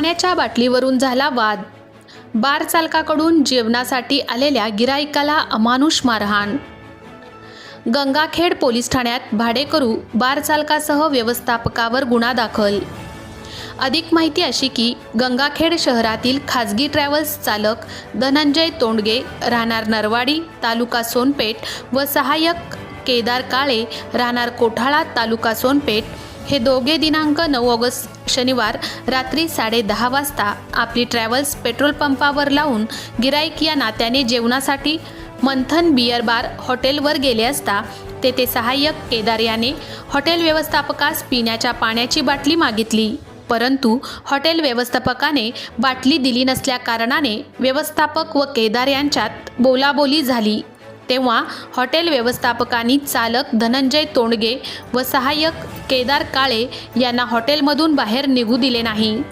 पाण्याच्या बाटलीवरून झाला वाद. बार चालकाकडून जेवणासाठी आलेल्या गिराईकाला अमानुष मारहाण. गंगाखेड पोलीस ठाण्यात भाडेकरू बार चालकासह व्यवस्थापकावर गुन्हा दाखल. अधिक माहिती अशी की गंगाखेड शहरातील खाजगी ट्रॅव्हल्स चालक धनंजय तोंडगे राहणार नरवाडी तालुका सोनपेठ व सहाय्यक केदार काळे राहणार कोठाळा तालुका सोनपेठ हे दोघे दिनांक नऊ ऑगस्ट शनिवार रात्री साडे दहा वाजता आपली ट्रॅव्हल्स पेट्रोल पंपावर लावून गिराईक या नात्याने जेवणासाठी मंथन बियर बार हॉटेलवर गेले असता तेथे सहाय्यक केदार याने हॉटेल व्यवस्थापकास पिण्याच्या पाण्याची बाटली मागितली. परंतु हॉटेल व्यवस्थापकाने बाटली दिली नसल्या कारणाने व्यवस्थापक व केदार यांच्यात बोलाबोली झाली. तेव्हा हॉटेल व्यवस्थापकांनी चालक धनंजय तोंडगे व सहाय्यक केदार काळे यांना हॉटेलमधून बाहेर निघू दिले नाही.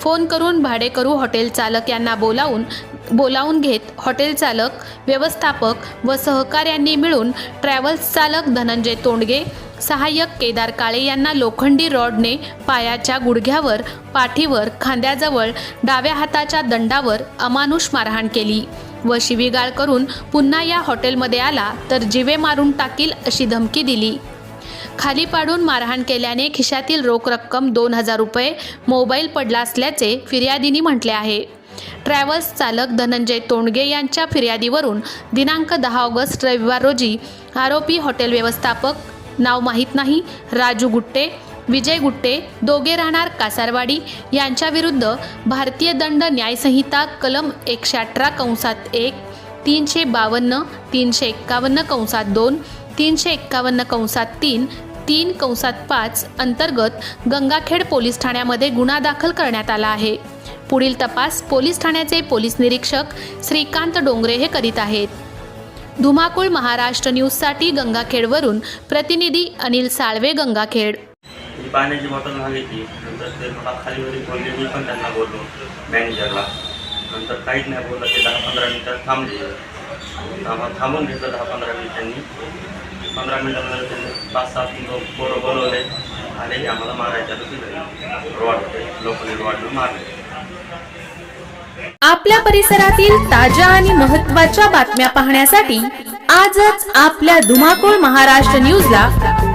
फोन करून भाडेकरू हॉटेल चालक यांना बोलावून बोलावून घेत हॉटेल चालक व्यवस्थापक व सहकाऱ्यांनी मिळून ट्रॅव्हल्स चालक धनंजय तोंडगे सहाय्यक केदार काळे यांना लोखंडी रॉडने पायाच्या गुडघ्यावर पाठीवर खांद्याजवळ डाव्या हाताच्या दंडावर अमानुष मारहाण केली. व शिवीगाळ करून पुन्हा या हॉटेलमध्ये आला तर जिवे मारून टाकील अशी धमकी दिली. खाली पाडून मारहाण केल्याने खिशातील रोख रक्कम दोन हजार रुपये मोबाईल पडला असल्याचे फिर्यादीनी म्हटले आहे. ट्रॅव्हल्स चालक धनंजय तोंडगे यांच्या फिर्यादीवरून दिनांक दहा ऑगस्ट रविवार रोजी आरोपी हॉटेल व्यवस्थापक नाव माहीत नाही राजू गुट्टे विजय गुट्टे दोघे राहणार कासारवाडी यांच्याविरुद्ध भारतीय दंड न्यायसंहिता कलम एकशे अठरा कंसात एक तीनशे बावन्न तीनशे एक्कावन्न कंसात दोन तीनशे एक्कावन्न कंसात तीन तीन कंसात पाच अंतर्गत गंगाखेड पोलीस ठाण्यामध्ये गुन्हा दाखल करण्यात आला आहे. पुढील तपास पोलीस ठाण्याचे पोलीस निरीक्षक श्रीकांत डोंगरे हे करीत आहेत. धुमाकूळ महाराष्ट्र न्यूजसाठी गंगाखेडवरून प्रतिनिधी अनिल साळवे गंगाखेड. ती पाण्याची बॉटल मागितली. नंतर ते मला खाली वरी बोलले मी पण त्यांना बोललो मॅनेजरला नंतर काहीच नाही बोललं ते दहा पंधरा मिनटं थांबले. आम्हाला थांबून घेतलं दहा पंधरा मिनिटांनी पंधरा मिनिटानंतर त्यांनी पाच सात लोक पोरं बोलवले. आले की आम्हाला मारायच्या रॉड लोकांनी रॉडनं मारले. आपल्या परिसरातील ताज्या आणि महत्त्वाच्या बातम्या पाहण्यासाठी आजच आपल्या धुमाकूळ महाराष्ट्र न्यूजला